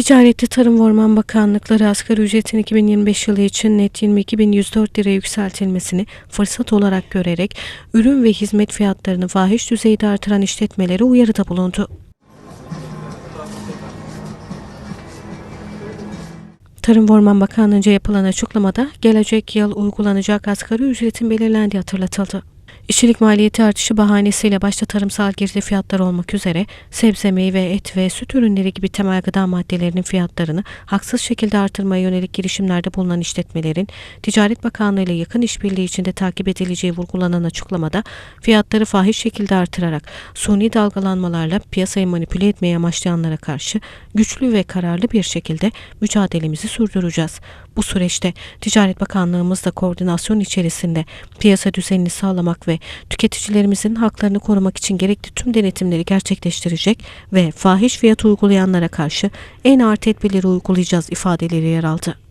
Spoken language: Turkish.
Ticareti Tarım ve Orman Bakanlıkları asgari ücretin 2025 yılı için net 22.104 liraya yükseltilmesini fırsat olarak görerek ürün ve hizmet fiyatlarını fahiş düzeyde artıran işletmelere uyarıda bulundu. Tarım ve Orman Bakanlığı'nca yapılan açıklamada gelecek yıl uygulanacak asgari ücretin belirlendiği hatırlatıldı. İşçilik maliyeti artışı bahanesiyle başta tarımsal girdi fiyatları olmak üzere sebze, meyve, et ve süt ürünleri gibi temel gıda maddelerinin fiyatlarını haksız şekilde artırmaya yönelik girişimlerde bulunan işletmelerin Ticaret Bakanlığı ile yakın işbirliği içinde takip edileceği vurgulanan açıklamada fiyatları fahiş şekilde artırarak suni dalgalanmalarla piyasayı manipüle etmeye amaçlayanlara karşı güçlü ve kararlı bir şekilde mücadelemizi sürdüreceğiz. Bu süreçte Ticaret Bakanlığımızla koordinasyon içerisinde piyasa düzenini sağlamak ve tüketicilerimizin haklarını korumak için gerekli tüm denetimleri gerçekleştirecek ve fahiş fiyat uygulayanlara karşı en ağır tedbirleri uygulayacağız ifadeleri yer aldı.